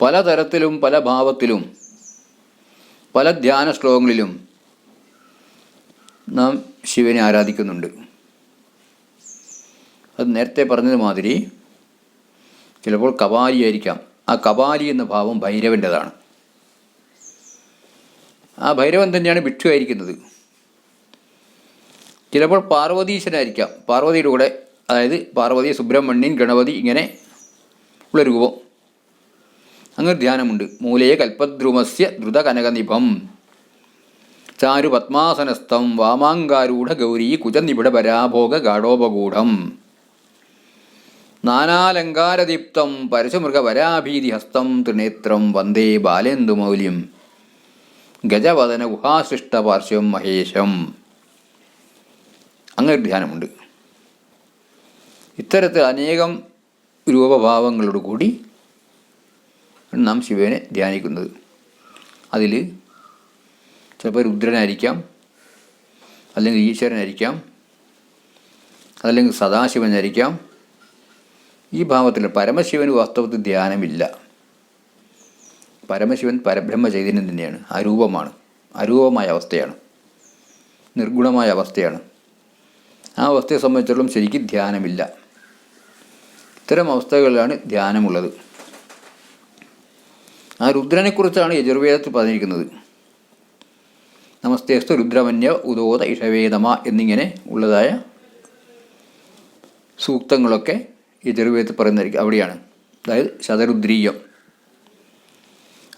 പലതരത്തിലും പല ഭാവത്തിലും പല ധ്യാന ശ്ലോകങ്ങളിലും നാം ശിവനെ ആരാധിക്കുന്നുണ്ട്. അത് നേരത്തെ പറഞ്ഞതുമാതിരി ചിലപ്പോൾ കപാലി ആയിരിക്കാം. ആ കപാലി എന്ന ഭാവം ഭൈരവന്റെതാണ്. ആ ഭൈരവൻ തന്നെയാണ് ഭിക്ഷു ആയിരിക്കുന്നത്. ചിലപ്പോൾ പാർവതീശനായിരിക്കാം. പാർവതിയുടെ കൂടെ അതായത് പാർവതി സുബ്രഹ്മണ്യൻ ഗണപതി ഇങ്ങനെ ഉള്ള രൂപം. അങ്ങനെ ധ്യാനമുണ്ട് മൂലയെ കൽപ്പദ്രുമസ്യ ദ്രുതകനകനിഭം ചാരു പത്മാസനസ്ഥം വാമാങ്കാരൂഢ ഗൗരീ കുജനിബിഡ പരാഭോഗ ഗാഢോപകൂഢം നാനാലങ്കാരദീപ്തം പരശുമൃഗപരാഭീതിഹസ്തം ത്രിനേത്രം വന്ദേ ബാലേന്ദുമൗല്യം ഗജവദന ഗുഹാസൃഷ്ടപാർശ്വം മഹേശം. അങ്ങനെ ഒരു ധ്യാനമുണ്ട് ഇത്തരത്തിൽ അനേകം രൂപഭാവങ്ങളോട് കൂടി നാം ശിവനെ ധ്യാനിക്കുന്നത്. അതിൽ ചിലപ്പോൾ രുദ്രനായിരിക്കാം അല്ലെങ്കിൽ ഈശ്വരനായിരിക്കാം അല്ലെങ്കിൽ സദാശിവനായിരിക്കാം. ഈ ഭാവത്തിൽ പരമശിവന് വാസ്തവത്തിൽ ധ്യാനമില്ല. പരമശിവൻ പരബ്രഹ്മ ചൈതന്യം തന്നെയാണ്. അരൂപമാണ്. അരൂപമായ അവസ്ഥയാണ്. നിർഗുണമായ അവസ്ഥയാണ്. ആ അവസ്ഥയെ സംബന്ധിച്ചിടത്തോളം ശരിക്കും ധ്യാനമില്ല. ഇത്തരം അവസ്ഥകളിലാണ് ധ്യാനമുള്ളത്. ആ രുദ്രനെക്കുറിച്ചാണ് യജുർവേദത്തിൽ പറഞ്ഞിരിക്കുന്നത്. നമസ്തേസ്തു രുദ്രമന്യ ഉദോത ഇഷവേദമ എന്നിങ്ങനെ ഉള്ളതായ സൂക്തങ്ങളൊക്കെ യജുർവേദത്തിൽ പറയുന്നതായിരിക്കും. അവിടെയാണ്. അതായത് ശതരുദ്രീയം.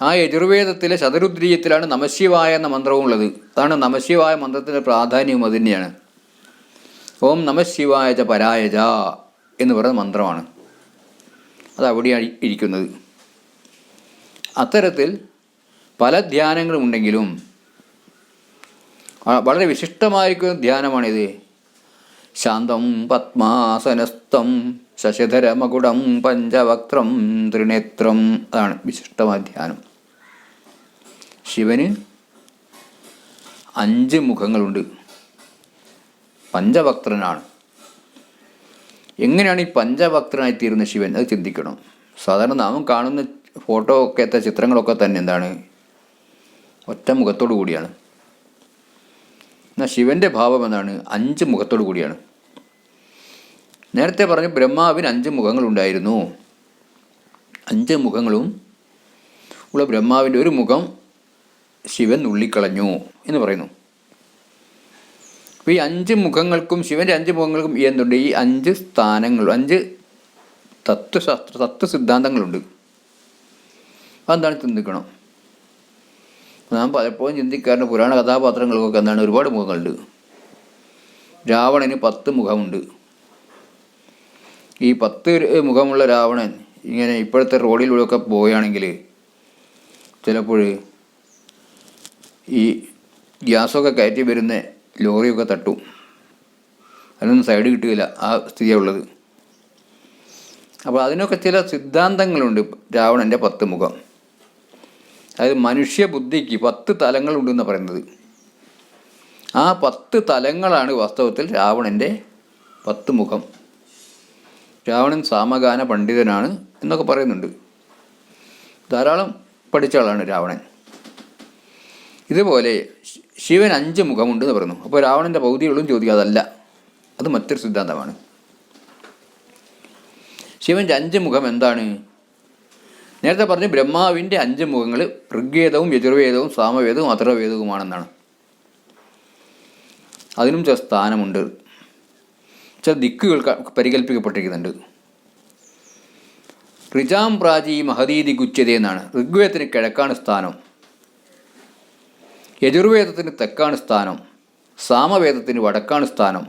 ആ യജുർവേദത്തിലെ ശതരുദ്രീയത്തിലാണ് നമശിവായ എന്ന മന്ത്രവും ഉള്ളത്. അതാണ് നമശിവായ മന്ത്രത്തിന്റെ പ്രാധാന്യവും അത് തന്നെയാണ്. ഓം നമശിവായ ച പരായജ എന്ന് പറയുന്ന മന്ത്രമാണ്. അത് അവിടെയാണ് ഇരിക്കുന്നത്. അത്തരത്തിൽ പല ധ്യാനങ്ങളും ഉണ്ടെങ്കിലും വളരെ വിശിഷ്ടമായിരിക്കുന്ന ധ്യാനമാണിത്. ശാന്തം പത്മാസനസ്ഥം ശശിധരമകുടം പഞ്ചവക്ത്രം ത്രിനേത്രം അതാണ് വിശിഷ്ടമായ ധ്യാനം. ശിവന് അഞ്ച് മുഖങ്ങളുണ്ട്. പഞ്ചവക്രനാണ് എങ്ങനെയാണ് ഈ പഞ്ചവക്രനായി തീരുന്ന ശിവൻ? അത് ചിന്തിക്കണം. സാധാരണ നാം കാണുന്ന ഫോട്ടോ ഒക്കെത്തെ ചിത്രങ്ങളൊക്കെ തന്നെ എന്താണ്? ഒറ്റ മുഖത്തോടു കൂടിയാണ്. എന്നാൽ ശിവന്റെ ഭാവം എന്താണ്? അഞ്ച് മുഖത്തോടു കൂടിയാണ്. നേരത്തെ പറഞ്ഞു ബ്രഹ്മാവിന് അഞ്ച് മുഖങ്ങളുണ്ടായിരുന്നു. അഞ്ച് മുഖങ്ങളും ഉള്ള ബ്രഹ്മാവിന്റെ ഒരു മുഖം ശിവൻ നുള്ളിക്കളഞ്ഞു എന്ന് പറയുന്നു. അപ്പോൾ ഈ അഞ്ച് മുഖങ്ങൾക്കും ശിവന്റെ അഞ്ച് മുഖങ്ങൾക്കും എന്തുണ്ട്? ഈ അഞ്ച് സ്ഥാനങ്ങൾ അഞ്ച് തത്വശാസ്ത്ര തത്വ സിദ്ധാന്തങ്ങളുണ്ട് അതെന്താണ് ചിന്തിക്കണം? നാം പലപ്പോഴും ചിന്തിക്കാറുണ്ട് പുരാണ കഥാപാത്രങ്ങൾക്കൊക്കെ എന്താണ് ഒരുപാട് മുഖങ്ങളുണ്ട്. രാവണന് പത്ത് മുഖമുണ്ട്. ഈ പത്ത് മുഖമുള്ള രാവണൻ ഇങ്ങനെ ഇപ്പോഴത്തെ റോഡിലൂടെയൊക്കെ പോവുകയാണെങ്കിൽ ചിലപ്പോൾ ഈ ഗ്യാസൊക്കെ കയറ്റി വരുന്ന ലോറിയൊക്കെ തട്ടും. അതിനൊന്നും സൈഡ് കിട്ടുകയില്ല ആ സ്ഥിതിയുള്ളത് അപ്പോൾ അതിനൊക്കെ ചില സിദ്ധാന്തങ്ങളുണ്ട് രാവണന്റെ പത്ത് മുഖം. അതായത് മനുഷ്യ ബുദ്ധിക്ക് പത്ത് തലങ്ങളുണ്ടെന്ന് പറയുന്നത്. ആ പത്ത് തലങ്ങളാണ് വാസ്തവത്തിൽ രാവണന്റെ പത്ത് മുഖം. രാവണൻ സാമഗാന പണ്ഡിതനാണ് എന്നൊക്കെ പറയുന്നുണ്ട്. ധാരാളം പഠിച്ച ആളാണ് രാവണൻ. ഇതുപോലെ ശിവൻ അഞ്ച് മുഖമുണ്ട് എന്ന് പറയുന്നു. അപ്പോൾ രാവണന്റെ ഭൗതികളും ചോദിക്കുക അതല്ല. അത് മറ്റൊരു സിദ്ധാന്തമാണ്. ശിവന്റെ അഞ്ച് മുഖം എന്താണ്? നേരത്തെ പറഞ്ഞു ബ്രഹ്മാവിന്റെ അഞ്ച് മുഖങ്ങൾ ഋഗ്വേദവും യജുർവേദവും സാമവേദവും അഥർവേദവുമാണെന്നാണ് അതിനും ചില സ്ഥാനമുണ്ട്. ചില ദിക്കുകൾ പരികല്പിക്കപ്പെട്ടിരിക്കുന്നുണ്ട് ഋജാം പ്രാചി മഹദീതി ഗുച്ഛത എന്നാണ്. ഋഗ്വേദത്തിന് കിഴക്കാണ് സ്ഥാനം. യജുർവേദത്തിന് തെക്കാണ് സ്ഥാനം. സാമവേദത്തിന് വടക്കാണ് സ്ഥാനം.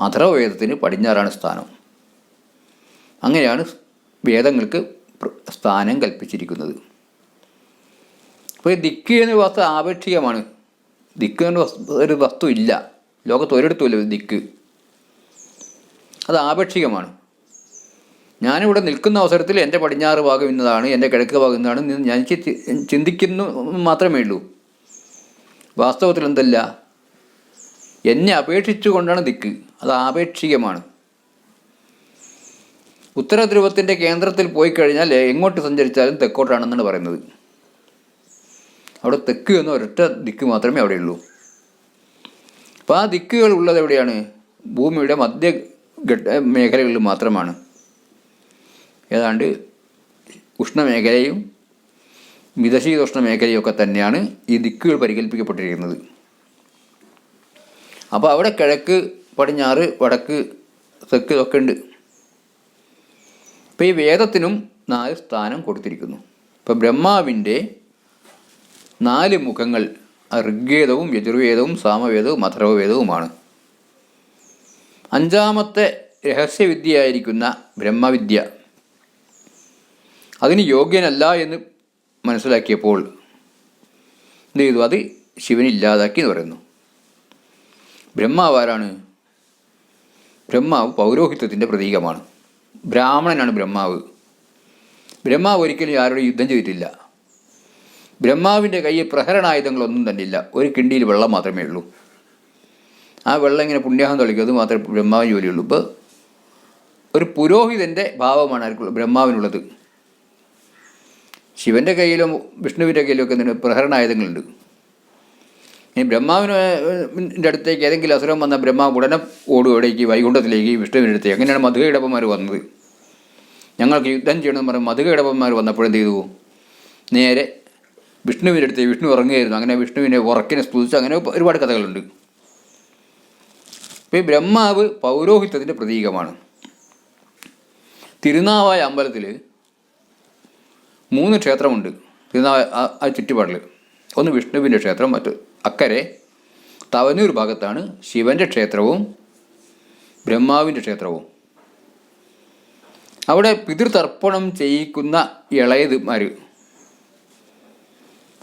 അഥർവവേദത്തിന് പടിഞ്ഞാറാണ് സ്ഥാനം. അങ്ങനെയാണ് വേദങ്ങൾക്ക് സ്ഥാനം കൽപ്പിച്ചിരിക്കുന്നത്. അപ്പോൾ ദിക്ക് എന്ന വസ്തു ആപേക്ഷികമാണ്. ദിക്ക് എന്ന ഒരു വസ്തു ഇല്ല. ലോകത്ത് ഒരിടത്തുമില്ല ദിക്ക്. അത് ആപേക്ഷികമാണ്. ഞാനിവിടെ നിൽക്കുന്ന അവസരത്തിൽ എന്റെ പടിഞ്ഞാറ് ഭാഗം ഇന്നതാണ് എന്റെ കിഴക്ക് ഭാഗം ഇന്നതാണ് ഞാൻ ചിന്തിക്കുന്നു മാത്രമേ ഉള്ളൂ. വാസ്തവത്തിൽ എന്തല്ല? എന്നെ അപേക്ഷിച്ചുകൊണ്ടാണ് ദിക്ക്. അത് ആപേക്ഷികമാണ്. ഉത്തര ധ്രുവത്തിന്റെ കേന്ദ്രത്തിൽ പോയി കഴിഞ്ഞാൽ എങ്ങോട്ട് സഞ്ചരിച്ചാലും തെക്കോട്ടാണെന്നാണ് പറയുന്നത്. അവിടെ തെക്ക് എന്ന ഒരൊറ്റ ദിക്ക് മാത്രമേ അവിടെയുള്ളൂ അപ്പോൾ ആ ദിക്കുകൾ ഉള്ളത് എവിടെയാണ്? ഭൂമിയുടെ മധ്യ മേഖലകളിൽ മാത്രമാണ്. ഏതാണ്ട് ഉഷ്ണമേഖലയും മിതശീതോഷ്ണ മേഖലയും ഒക്കെ തന്നെയാണ് ഈ ദിക്കുകൾ പരികല്പിക്കപ്പെട്ടിരിക്കുന്നത് അപ്പോൾ അവിടെ കിഴക്ക് പടിഞ്ഞാറ് വടക്ക് തെക്ക് ഇതൊക്കെ ഉണ്ട്. ഇപ്പോൾ ഈ വേദത്തിനും നാല് സ്ഥാനം കൊടുത്തിരിക്കുന്നു. ഇപ്പോൾ ബ്രഹ്മാവിന്റെ നാല് മുഖങ്ങൾ ഋഗ്വേദവും യജുർവേദവും സാമവേദവും അഥർവവേദവുമാണ് അഞ്ചാമത്തെ രഹസ്യവിദ്യയായിരിക്കുന്ന ബ്രഹ്മവിദ്യ. അതിന് യോഗ്യനല്ല എന്ന് മനസ്സിലാക്കിയപ്പോൾ എന്ത് ചെയ്തു? അത് ശിവനില്ലാതാക്കി എന്ന് പറയുന്നു. ബ്രഹ്മാവ് ആരാണ്? ബ്രഹ്മാവ് പൗരോഹിത്യത്തിന്റെ പ്രതീകമാണ്. ബ്രാഹ്മണനാണ് ബ്രഹ്മാവ്. ബ്രഹ്മാവ് ഒരിക്കലും ആരോടും യുദ്ധം ചെയ്തിട്ടില്ല. ബ്രഹ്മാവിന്റെ കയ്യിൽ പ്രഹരണായുധങ്ങളൊന്നും തന്നെ ഇല്ല ഒരു കിണ്ടിയിൽ വെള്ളം മാത്രമേ ഉള്ളൂ. ആ വെള്ളം ഇങ്ങനെ പുണ്യാഹം തളിക്കും. അത് മാത്രമേ ബ്രഹ്മാവിന് ജോലിയുള്ളൂ ഇപ്പോൾ ഒരു പുരോഹിതന്റെ ഭാവമാണ് ആർക്കുള്ളത് ബ്രഹ്മാവിനുള്ളത്. ശിവന്റെ കയ്യിലും വിഷ്ണുവിന്റെ കയ്യിലും ഒക്കെ പ്രഹരണായുധങ്ങളുണ്ട്. ഇനി ബ്രഹ്മാവിന്റെ അടുത്തേക്ക് ഏതെങ്കിലും അസുരം വന്ന ബ്രഹ്മാവ് ഉടനെ ഓടും എവിടേക്ക് വൈകുണ്ഠത്തിലേക്ക് വിഷ്ണുവിന്റെ അടുത്തേക്ക് അങ്ങനെയാണ് മധുകയിടപ്പന്മാർ വന്നത്? ഞങ്ങൾക്ക് യുദ്ധം ചെയ്യണമെന്ന് പറഞ്ഞ് മധുകയിടപ്പന്മാർ വന്നപ്പോഴെന്ത് ചെയ്തു? നേരെ വിഷ്ണുവിന്റെ അടുത്ത് വിഷ്ണു ഉറങ്ങുകയായിരുന്നു അങ്ങനെ വിഷ്ണുവിനെ ഉറക്കിനെ സ്തുതിച്ച് അങ്ങനെ ഒരുപാട് കഥകളുണ്ട്. അപ്പോൾ ഈ ബ്രഹ്മാവ് പൗരോഹിത്യത്തിന്റെ പ്രതീകമാണ്. തിരുനാവായ അമ്പലത്തിൽ മൂന്ന് ക്ഷേത്രമുണ്ട്. തിരുനാവായ ആ ചുറ്റുപാടിൽ ഒന്ന് വിഷ്ണുവിന്റെ ക്ഷേത്രം മറ്റ് അക്കരെ തവനൂർ ഭാഗത്താണ് ശിവന്റെ ക്ഷേത്രവും ബ്രഹ്മാവിന്റെ ക്ഷേത്രവും. അവിടെ പിതൃതർപ്പണം ചെയ്യിക്കുന്ന ഇളയതുമാർ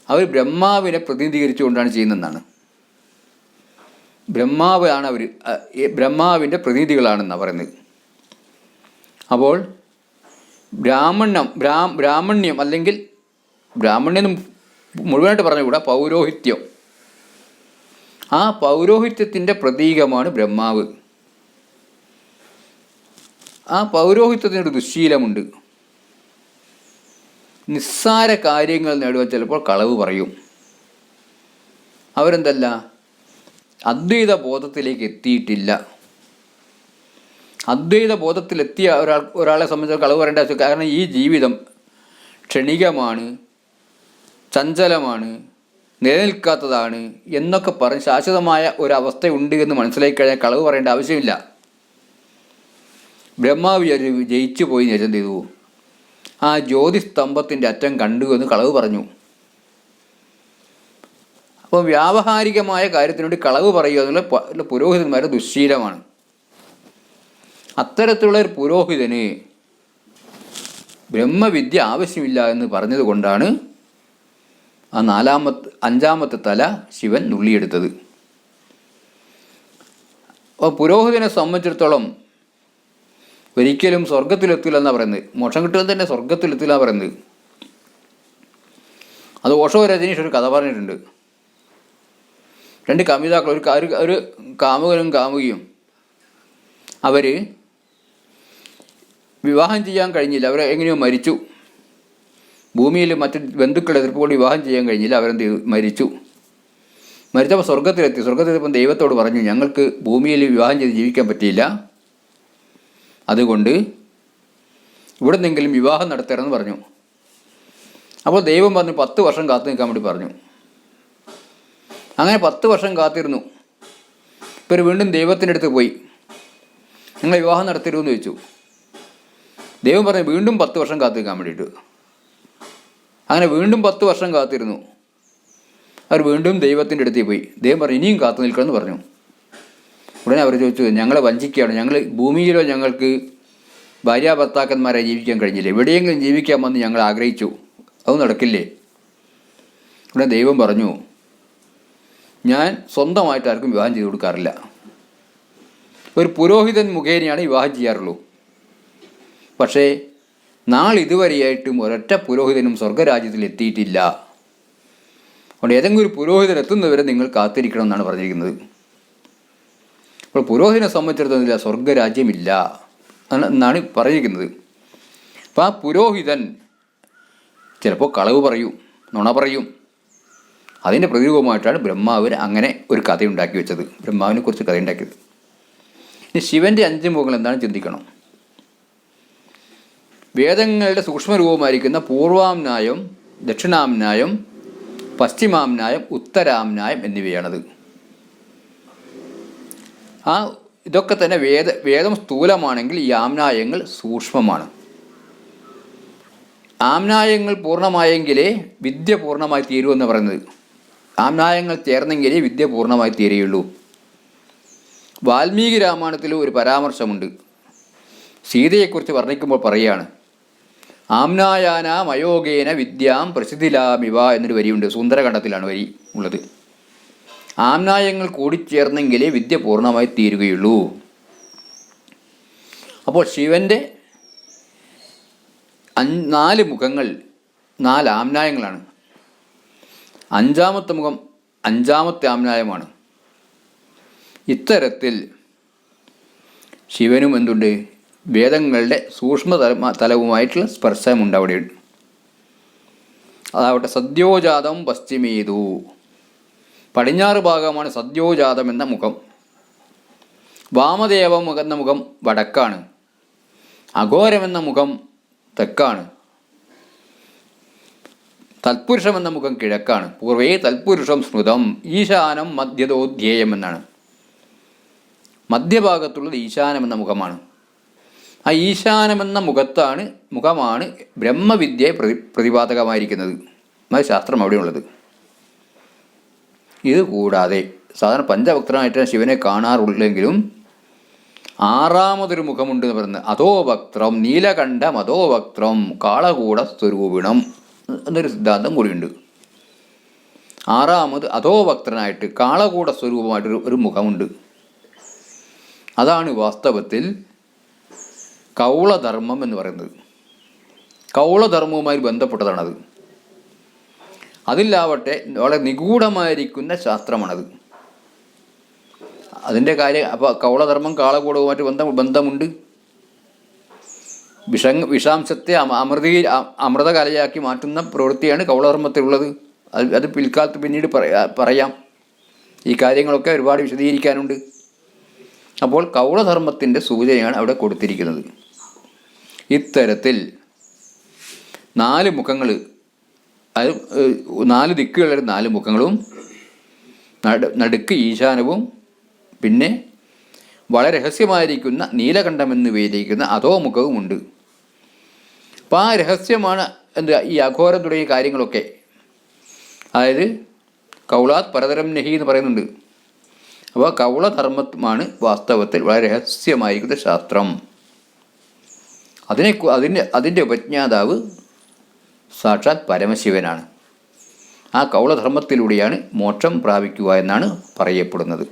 അവർ ബ്രഹ്മാവിനെ പ്രതിനിധീകരിച്ചുകൊണ്ടാണ് ചെയ്യുന്നതെന്നാണ്. ബ്രഹ്മാവ് ആണ് അവർ ബ്രഹ്മാവിന്റെ പ്രതിനിധികളാണെന്നാണ് പറയുന്നത്. അപ്പോൾ ബ്രാഹ്മണ്യം ബ്രാ ബ്രാഹ്മണ്യം അല്ലെങ്കിൽ ബ്രാഹ്മണ്യം മുഴുവനായിട്ട് പറഞ്ഞുകൂടാ പൗരോഹിത്യം. ആ പൗരോഹിത്യത്തിന്റെ പ്രതീകമാണ് ബ്രഹ്മാവ്. ആ പൗരോഹിത്യത്തിനൊരു ദുശ്ശീലമുണ്ട് നിസ്സാര കാര്യങ്ങൾ നേടുവാൻ ചിലപ്പോൾ കളവ് പറയും. അവരെന്തല്ല? അദ്വൈത ബോധത്തിലേക്ക് എത്തിയിട്ടില്ല. അദ്വൈത ബോധത്തിലെത്തിയ ഒരാൾ ഒരാളെ സംബന്ധിച്ച് കളവ് പറയേണ്ട ആവശ്യം കാരണം ഈ ജീവിതം ക്ഷണികമാണ് ചഞ്ചലമാണ് നിലനിൽക്കാത്തതാണ് എന്നൊക്കെ പറഞ്ഞ് ശാശ്വതമായ ഒരവസ്ഥ ഉണ്ട് എന്ന് മനസ്സിലാക്കി കഴിഞ്ഞാൽ കളവ് പറയേണ്ട ആവശ്യമില്ല. ബ്രഹ്മാവ് വിചാരിച്ചു ജയിച്ചു പോയി നേരം ചെയ്തു. ആ ജ്യോതിസ്തംഭത്തിന്റെ അറ്റം കണ്ടു എന്ന് കളവ് പറഞ്ഞു. അപ്പോൾ വ്യാവഹാരികമായ കാര്യത്തിനോട് കളവ് പറയുക എന്നുള്ള പുരോഹിതന്മാരുടെ ദുശ്ശീലമാണ് അത്തരത്തിലുള്ള ഒരു പുരോഹിതന് ബ്രഹ്മവിദ്യ ആവശ്യമില്ല എന്ന് പറഞ്ഞതുകൊണ്ടാണ് ആ നാലാമത്തെ അഞ്ചാമത്തെ തല ശിവൻ നുള്ളിയെടുത്തത്. അപ്പോൾ പുരോഹിതനെ സംബന്ധിച്ചിടത്തോളം ഒരിക്കലും സ്വർഗത്തിലെത്തില്ല എന്നാണ് പറയുന്നത്. മോക്ഷം കിട്ടുന്നത് തന്നെ സ്വർഗത്തിലെത്തില്ല പറയുന്നത്. അത് ഓഷോ രജനീഷ് ഒരു കഥ പറഞ്ഞിട്ടുണ്ട്. രണ്ട് കവിതാക്കൾ ഒരു ഒരു കാമുകനും കാമുകിയും അവർ വിവാഹം ചെയ്യാൻ കഴിഞ്ഞില്ല. അവർ എങ്ങനെയോ മരിച്ചു. ഭൂമിയിൽ മറ്റ് ബന്ധുക്കളുടെ എതിർപ്പ് കൊണ്ട് വിവാഹം ചെയ്യാൻ കഴിഞ്ഞില്ല. അവരെന്ത് മരിച്ചു. മരിച്ചപ്പോൾ സ്വർഗത്തിലെത്തി സ്വർഗത്തിലെത്തിയപ്പോൾ ദൈവത്തോട് പറഞ്ഞു ഞങ്ങൾക്ക് ഭൂമിയിൽ വിവാഹം ചെയ്ത് ജീവിക്കാൻ പറ്റിയില്ല. അതുകൊണ്ട് ഇവിടെ നിന്നെങ്കിലും വിവാഹം നടത്തണമെന്ന് പറഞ്ഞു. അപ്പോൾ ദൈവം പറഞ്ഞു പത്ത് വർഷം കാത്തു നിൽക്കാൻ വേണ്ടി പറഞ്ഞു. അങ്ങനെ പത്ത് വർഷം കാത്തിരുന്നു. ഇവർ വീണ്ടും ദൈവത്തിന്റെ അടുത്ത് പോയി. നിങ്ങൾ വിവാഹം നടത്തരുമെന്ന് ചോദിച്ചു. ദൈവം പറഞ്ഞു വീണ്ടും പത്ത് വർഷം കാത്തു നിൽക്കാൻ വേണ്ടിയിട്ട്. അങ്ങനെ വീണ്ടും പത്ത് വർഷം കാത്തിരുന്നു. അവർ വീണ്ടും ദൈവത്തിന്റെ അടുത്തേക്ക് പോയി. ദൈവം പറഞ്ഞു ഇനിയും കാത്തു നിൽക്കണമെന്ന് പറഞ്ഞു. ഉടനെ അവർ ചോദിച്ചു ഞങ്ങളെ വഞ്ചിക്കുകയാണ്. ഞങ്ങൾ ഭൂമിയിലോ ഞങ്ങൾക്ക് ഭാര്യ ഭർത്താക്കന്മാരെ ജീവിക്കാൻ കഴിഞ്ഞില്ല? എവിടെയെങ്കിലും ജീവിക്കാമെന്ന് ഞങ്ങൾ ആഗ്രഹിച്ചു. അത് നടക്കില്ലേ? ഉടനെ ദൈവം പറഞ്ഞു ഞാൻ സ്വന്തമായിട്ട് ആർക്കും വിവാഹം ചെയ്തു കൊടുക്കാറില്ല. ഒരു പുരോഹിതൻ മുഖേനയാണ് വിവാഹം ചെയ്യാറുള്ളൂ. പക്ഷേ നാളിതുവരെയായിട്ടും ഒരൊറ്റ പുരോഹിതനും സ്വർഗരാജ്യത്തിൽ എത്തിയിട്ടില്ല അതുകൊണ്ട് ഏതെങ്കിലും ഒരു പുരോഹിതൻ എത്തുന്നവരെ നിങ്ങൾ കാത്തിരിക്കണം എന്നാണ് പറഞ്ഞിരിക്കുന്നത്. അപ്പോൾ പുരോഹിതനെ സംബന്ധിച്ചിടത്തോളം സ്വർഗരാജ്യമില്ല എന്നാണ് പറഞ്ഞിരിക്കുന്നത്. അപ്പോൾ ആ പുരോഹിതൻ ചിലപ്പോൾ കളവ് പറയും നുണ പറയും. അതിന്റെ പ്രതിരൂപമായിട്ടാണ് ബ്രഹ്മാവിന് അങ്ങനെ ഒരു കഥയുണ്ടാക്കി വെച്ചത്. ബ്രഹ്മാവിനെ കുറിച്ച് കഥ ഉണ്ടാക്കിയത് ഇനി ശിവന്റെ അഞ്ച് മുഖങ്ങൾ എന്താണ് ചിന്തിക്കണം? വേദങ്ങളുടെ സൂക്ഷ്മരൂപമായിരിക്കുന്ന പൂർവാംനായം ദക്ഷിണാംനായം പശ്ചിമാംനായം ഉത്തരാംനായം എന്നിവയാണത്. ആ ഇതൊക്കെ തന്നെ വേദ വേദം സ്ഥൂലമാണെങ്കിൽ ഈ ആംനായങ്ങൾ സൂക്ഷ്മമാണ്. ആംനായങ്ങൾ പൂർണമായെങ്കിലേ വിദ്യ പൂർണമായി തീരൂ എന്ന് പറയുന്നത്. ആംനായങ്ങൾ ചേർന്നെങ്കിലേ വിദ്യ പൂർണമായി തീരുകയുള്ളൂ വാൽമീകി രാമായണത്തിൽ ഒരു പരാമർശമുണ്ട്. സീതയെക്കുറിച്ച് വർണിക്കുമ്പോൾ പറയുകയാണ്. ആംനായാന മയോഗേന വിദ്യാം പ്രസിദ്ധിലാമിവ എന്നൊരു വരിയുണ്ട്. സുന്ദരകണ്ഠത്തിലാണ് വരി ഉള്ളത്. ആംനായങ്ങൾ കൂടിച്ചേർന്നെങ്കിലേ വിദ്യ പൂർണമായി തീരുകയുള്ളൂ. അപ്പോൾ ശിവന്റെ നാല് മുഖങ്ങൾ നാല് ആംനായങ്ങളാണ് അഞ്ചാമത്തെ മുഖം അഞ്ചാമത്തെ ആംനായമാണ് ഇത്തരത്തിൽ ശിവനും എന്തുണ്ട്? വേദങ്ങളുടെ സൂക്ഷ്മ തല തലവുമായിട്ടുള്ള സ്പർശമുണ്ട് അവിടെ. അതാവട്ടെ സദ്യോജാതം പശ്ചിമേതു. പടിഞ്ഞാറ് ഭാഗമാണ് സദ്യോജാതം എന്ന മുഖം. വാമദേവം എന്ന മുഖം വടക്കാണ്. അഘോരം എന്ന മുഖം തെക്കാണ്. തൽപുരുഷം എന്ന മുഖം കിഴക്കാണ്. പൂർവേ തൽപുരുഷം സ്മൃതം ഈശാനം മധ്യതോധ്യേയം എന്നാണ്. മധ്യഭാഗത്തുള്ളത് ഈശാനം എന്ന മുഖമാണ്. ആ ഈശാനമെന്ന മുഖത്താണ് മുഖമാണ് ബ്രഹ്മവിദ്യയെ പ്രതി പ്രതിപാദകമായിരിക്കുന്നത്. അത് ശാസ്ത്രം അവിടെയുള്ളത്. ഇത് കൂടാതെ സാധാരണ പഞ്ചഭക്തനായിട്ടാണ് ശിവനെ കാണാറുള്ളെങ്കിലും ആറാമതൊരു മുഖമുണ്ട് എന്ന് പറയുന്നത് അതോ അധോഭക്ത്രം നീലകണ്ഠം അതോ വക്ത്രം കാളകൂട സ്വരൂപിണം എന്നൊരു സിദ്ധാന്തം കൂടിയുണ്ട്. ആറാമത് അതോ അധോഭക്തനായിട്ട് കാളകൂട സ്വരൂപമായിട്ടൊരു ഒരു മുഖമുണ്ട്. അതാണ് വാസ്തവത്തിൽ കൗളധർമ്മം എന്ന് പറയുന്നത്. കൗളധർമ്മവുമായി ബന്ധപ്പെട്ടതാണത്. അതിലാവട്ടെ വളരെ നിഗൂഢമായിരിക്കുന്ന ശാസ്ത്രമാണത്. അതിന്റെ കാര്യം അപ്പോൾ കൗളധർമ്മം കാളകൂടവുമായിട്ട് ബന്ധം ബന്ധമുണ്ട്? വിഷ വിഷാംശത്തെ അമൃതി അമൃതകലയാക്കി മാറ്റുന്ന പ്രവൃത്തിയാണ് കൗളധർമ്മത്തിലുള്ളത്. അത് അത് പിൽക്കാലത്ത് പിന്നീട് പറയാം. ഈ കാര്യങ്ങളൊക്കെ ഒരുപാട് വിശദീകരിക്കാനുണ്ട്. അപ്പോൾ കൗളധർമ്മത്തിന്റെ സൂചനയാണ് അവിടെ കൊടുത്തിരിക്കുന്നത്. ഇത്തരത്തിൽ നാല് മുഖങ്ങൾ അത് നാല് ദിക്കുകളുടെ നാല് മുഖങ്ങളും നട നടുക്ക് ഈശാനവും പിന്നെ വളരെ രഹസ്യമായിരിക്കുന്ന നീലകണ്ഠമെന്ന് പേരിയിരിക്കുന്ന അധോമുഖവുമുണ്ട് അപ്പോൾ ആ രഹസ്യമാണ് എന്താ ഈ അഘോരം തുടങ്ങിയ കാര്യങ്ങളൊക്കെ. അതായത് കൗളാത് പരതരം നെഹി എന്ന് പറയുന്നുണ്ട്. അപ്പോൾ കൗളധർമ്മമാണ് വാസ്തവത്തിൽ വളരെ രഹസ്യമായിരിക്കുന്ന ശാസ്ത്രം. അതിനെ അതിന്റെ അതിന്റെ ഉപജ്ഞാതാവ് സാക്ഷാത് പരമശിവനാണ്. ആ കൗളധർമ്മത്തിലൂടെയാണ് മോക്ഷം പ്രാപിക്കുക എന്നാണ് പറയപ്പെടുന്നത്.